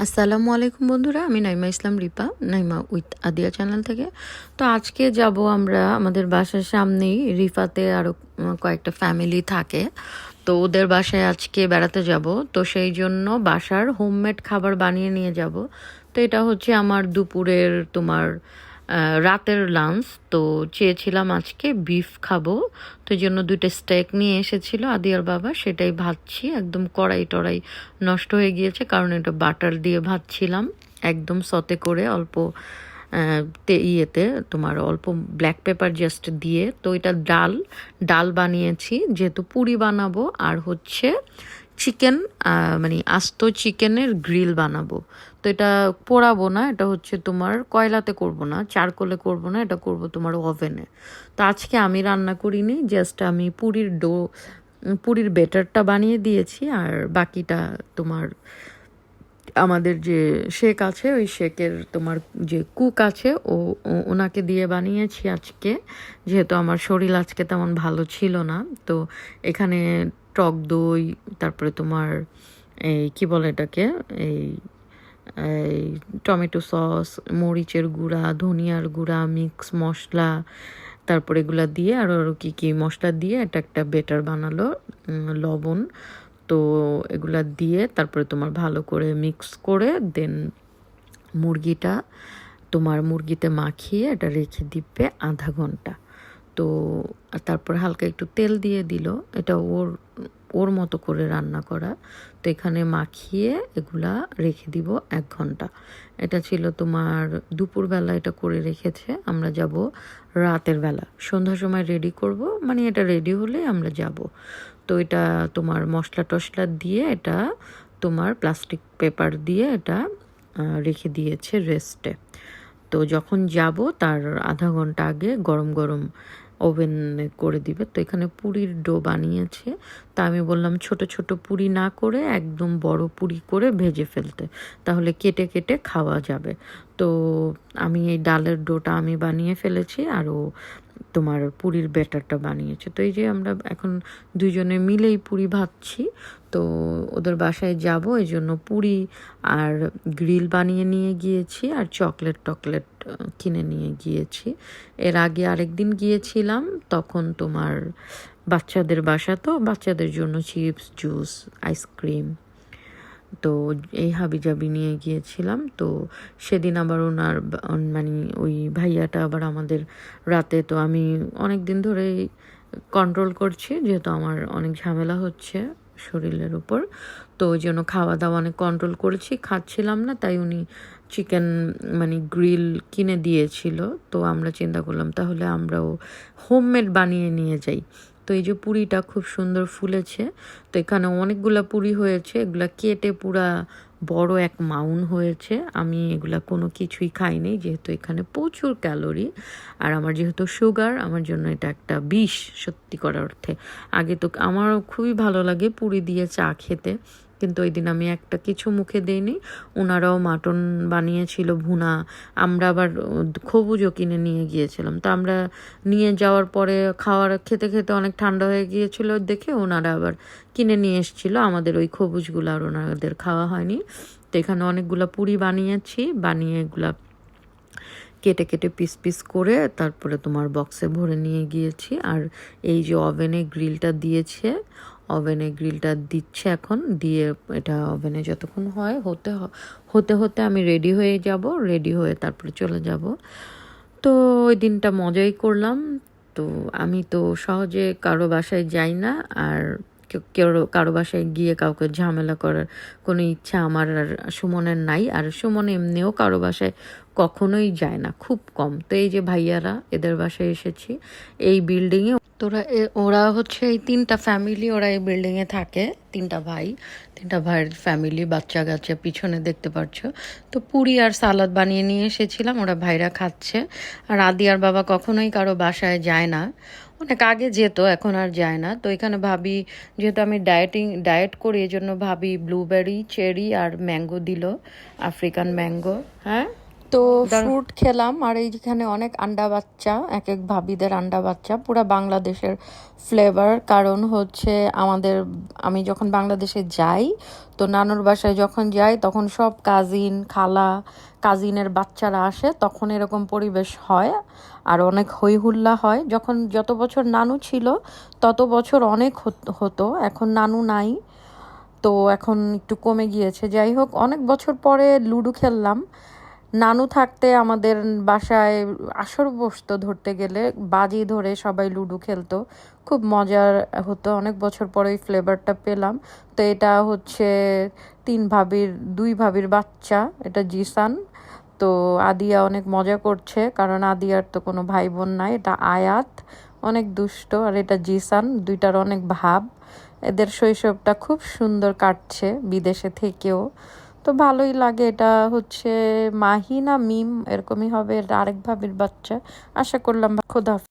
আসসালামু আলাইকুম বন্ধুরা, আমি নাইমা ইসলাম রিপা, নাইমা উইথ আদিয়া চ্যানেল থেকে। তো আজকে যাব আমরা আমাদের বাসার সামনেই, রিফাতে আরও কয়েকটা ফ্যামিলি থাকে। তো ওদের বাসায় আজকে বেড়াতে যাব, তো সেই জন্য বাসার হোমমেড খাবার বানিয়ে নিয়ে যাব। তো এটা হচ্ছে আমার দুপুরের তোমার রাতের লাঞ্চ তো চেয়েছিলাম আজকে বিফ খাব। তো জন্য দুইটা স্টেক নিয়ে এসেছিল আদিয়ার বাবা, সেটাই ভাজছি। একদম কড়াই টড়াই নষ্ট হয়ে গিয়েছে, কারণ এটা বাটার দিয়ে ভাজছিলাম, একদম সতে করে অল্প তে ইয়েতে, তোমার অল্প ব্ল্যাক পেপার জাস্ট দিয়ে। তো এটা ডাল ডাল বানিয়েছি, যেহেতু পুরি বানাবো, আর হচ্ছে চিকেন মানে আস্ত চিকেনের গ্রিল বানাবো। তো এটা পোড়াবো না, এটা হচ্ছে তোমার কয়লাতে করব না, চারকোলে করব না, এটা করব তোমার ওভেনে তো আজকে আমি রান্না করিনি জাস্ট আমি পুরীর ডো, পুরীর বেটারটা বানিয়ে দিয়েছি, আর বাকিটা তোমার আমাদের যে শেক আছে, ওই শেকের তোমার যে কুক আছে ও, ওনাকে দিয়ে বানিয়েছি আজকে। যেহেতু আমার শরীর আজকে তেমন ভালো ছিল না, তো এখানে টক দই, তারপরে তোমার এই কি বলে এটাকে? এই এই টমেটো সস, মরিচের গুঁড়া, ধনিয়ার গুঁড়া, মিক্স মশলা, তারপরে এগুলা দিয়ে আরও আরও কী কী মশলা দিয়ে এটা একটা বেটার বানালো লবণ। তো এগুলা দিয়ে তারপরে তোমার ভালো করে মিক্স করে দেন মুরগিটা, তোমার মুরগিতে মাখিয়ে এটা রেখে দিবে আধা ঘণ্টা। তো তারপর হালকা একটু তেল দিয়ে দিল। এটা ওর ওর মতো করে রান্না করা। তো এখানে মাখিয়ে এগুলা রেখে দিব এক ঘণ্টা। এটা ছিল তোমার দুপুরবেলা এটা করে রেখেছে। আমরা যাব রাতের বেলা। সন্ধ্যার সময় রেডি করব। মানে এটা রেডি হলে আমরা যাব। তো এটা তোমার মশলা টশলা দিয়ে এটা তোমার প্লাস্টিক পেপার দিয়ে এটা রেখে দিয়েছে রেস্টে তো যখন যাব তার আধা ঘণ্টা আগে গরম গরম ওভেন করে দিবে। তো এখানে পুরির ডো বানিয়েছে। তা আমি বললাম, ছোট ছোট পুরি না করে, একদম বড় পুরি করে ভেজে ফেলতে। তাহলে কেটে কেটে খাওয়া যাবে। তো আমি এই ডালের ডোটা আমি বানিয়ে ফেলেছি, আর ও তোমার পুরীর ব্যাটারটা বানিয়েছে। তো এই যে আমরা এখন দুজনে মিলেই পুরি ভাবছি। তো ওদের বাসায় যাব, এই জন্য পুরি আর গ্রিল বানিয়ে নিয়ে গিয়েছি আর চকলেট টকলেট কিনে নিয়ে গিয়েছি। এর আগে আরেকদিন গিয়েছিলাম, তখন তোমার বাচ্চাদের বাসা তো, বাচ্চাদের জন্য চিপস, জুস, আইসক্রিম তো এই হাবিজাবি নিয়ে গিয়েছিলাম। তো সেদিন আবার ওনার মানে ওই ভাইয়াটা আবার আমাদের রাতে, তো আমি অনেক দিন ধরেই কন্ট্রোল করছি, যেহেতু আমার অনেক ঝামেলা হচ্ছে শরীরের উপর। তো ওই জন্য খাওয়া দাওয়া অনেক কন্ট্রোল করেছি, খাচ্ছিলাম না, তাই উনি চিকেন মানে গ্রিল কিনে দিয়েছিল। তো আমরা চিন্তা করলাম, তাহলে আমরাও হোমমেড বানিয়ে নিয়ে যাই। তো এই যে পুরিটা খুব সুন্দর ফুলেছে। তো এখানে অনেকগুলা পুরি হয়েছে। এগুলা কেটে পুরা বড় এক মাউন হয়েছে। আমি এগুলা কোনো কিছুই খাইনি, যেহেতু এখানে প্রচুর ক্যালোরি। আর আমার যেহেতু সুগার, আমার জন্য এটা একটা বিষ সত্যি করার অর্থে। আগে তো আমারও খুবই ভালো লাগে পুরি দিয়ে চা খেতে। কিন্তু ওই দিন আমি একটা কিছু মুখে দেইনি। ওনারাও মাটন বানিয়েছিল ভুনা। আমরা আবার খবুজও কিনে নিয়ে গিয়েছিলাম। তো আমরা নিয়ে যাওয়ার পরে খাওয়ার খেতে খেতে অনেক ঠান্ডা হয়ে গিয়েছিল দেখে ওনারা আবার কিনে নিয়ে এসেছিল। আমাদের ওই খবুজগুলো আর ওনাদের খাওয়া হয়নি। তো এখানে অনেকগুলো পুরি বানিয়েছি। বানিয়ে এগুলা কেটে কেটে পিস পিস করে তারপরে তোমার বক্সে ভরে নিয়ে গিয়েছি। আর এই যে ওভেনে গ্রিলটা দিয়েছে ওভেনে গ্রিলটা দিচ্ছে এখন, দিয়ে এটা ওভেনে যতক্ষণ হয় হতে হতে হতে আমি রেডি হয়ে যাব, রেডি হয়ে তারপরে চলে যাব। তো ওই দিনটা মজাই করলাম। তো আমি তো সহজে কারও বাসায় যাই না, আর কেউ কারও বাসায় গিয়ে কাউকে ঝামেলা করার কোনো ইচ্ছা আমার আর সুমনের নাই, আর সুমন এমনিও কারও বাসায় কখনোই যায় না, খুব কম। তো এই যে ভাইয়ারা, এদের বাসায় এসেছি, এই বিল্ডিংয়ে তোরা ওরা হচ্ছে এই তিনটা ফ্যামিলি ওরা এই বিল্ডিংয়ে থাকে, তিনটা ভাই, তিনটা ভাইয়ের ফ্যামিলি বাচ্চা কাচ্চা, পিছনে দেখতে পাচ্ছ তো পুরি আর সালাদ বানিয়ে নিয়ে এসেছিলাম, ওরা ভাইরা খাচ্ছে। আর আদি আর বাবা কখনোই কারও বাসায় যায় না। অনেক আগে যেত, এখন আর যায় না। তো এখানে ভাবি, যেহেতু আমি ডায়েটিং ডায়েট করি এই জন্য ভাবি ব্লুবেরি চেরি আর ম্যাঙ্গো দিল আফ্রিকান ম্যাঙ্গো হ্যাঁ? তো ফ্রুট খেলাম আর এইখানে অনেক আন্ডা বাচ্চা এক এক ভাবিদের আন্ডা বাচ্চা পুরা বাংলাদেশের ফ্লেভার কারণ হচ্ছে আমাদের আমি যখন বাংলাদেশে যাই তো নানুর বাসায় যখন যাই তখন সব কাজিন খালা কাজিনের বাচ্চারা আসে তখন এরকম পরিবেশ হয় আর অনেক হই হুল্লা হয়। যখন যত বছর নানু ছিল তত বছর অনেক হত- হতো এখন নানু নাই। তো এখন একটু কমে গিয়েছে। যাই হোক অনেক বছর পরে লুডো খেললাম নানু থাকতে আমাদের বাসায় আসর বসতো ধরতে গেলে, বাজি ধরে সবাই লুডো খেলতো। খুব মজার হতো। অনেক বছর পরে ওই ফ্লেভারটা পেলাম। তো এটা হচ্ছে তিন ভাবির, দুই ভাবির বাচ্চা। এটা জিসান। তো আদিয়া অনেক মজা করছে, কারণ আদিয়ার তো কোনো ভাই বোন নাই। এটা আয়াত, অনেক দুষ্ট। আর এটা জিসান, দুইটার অনেক ভাব। এদের শৈশবটা খুব সুন্দর কাটছে বিদেশে থেকেও। তো ভালোই লাগে। এটা হচ্ছে মাহিনা মিম, এরকমই হবে। এটা আরেক ভাবির বাচ্চা। আশা করলাম খোদা